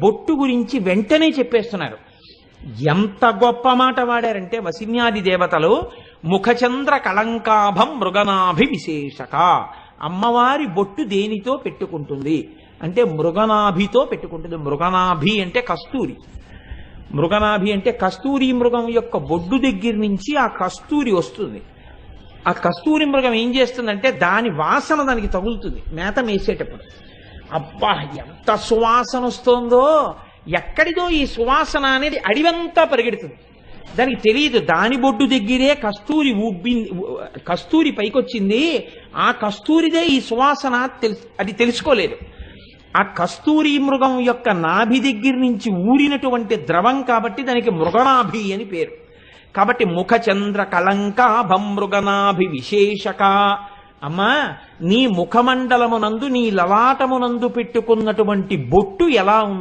బొట్టు గురించి వెంటనే చెప్పేస్తున్నారు. ఎంత గొప్ప మాట వాడారంటే వసిన్యాది దేవతలు ముఖచంద్ర కళంకాభం మృగనాభి విశేషక. అమ్మవారి బొట్టు దేనితో పెట్టుకుంటుంది? అంటే మృగనాభితో పెట్టుకుంటుంది. మృగనాభి అంటే కస్తూరి. మృగనాభి అంటే కస్తూరి మృగం యొక్క బొడ్డు దగ్గర నుంచి ఆ కస్తూరి వస్తుంది. ఆ కస్తూరి మృగం ఏం చేస్తుందంటే దాని వాసన దానికి తగులుతుంది. మేత మేసేటప్పుడు. అబ్బా ఎంత సువాసన వస్తుందో. ఎక్కడిదో ఈ సువాసన అనేది అడివంతా పరిగెడుతుంది. దానికి తెలియదు దాని బొడ్డు దగ్గరే కస్తూరి ఉబ్బి కస్తూరి పైకొచ్చింది. ఆ కస్తూరిదే ఈ సువాసన అది తెలుసుకోలేదు. ఆ కస్తూరి మృగం యొక్క నాభి దగ్గర నుంచి ఊరినటువంటి ద్రవం కాబట్టి దానికి మృగనాభి అని పేరు. కాబట్టి ముఖచంద్ర కళంకాభం మృగనాభి విశేషక అమ్మా నీ ముఖమండలమునందు నీ లలాటమునందు పెట్టుకున్నటువంటి బొట్టు ఎలా ఉంది?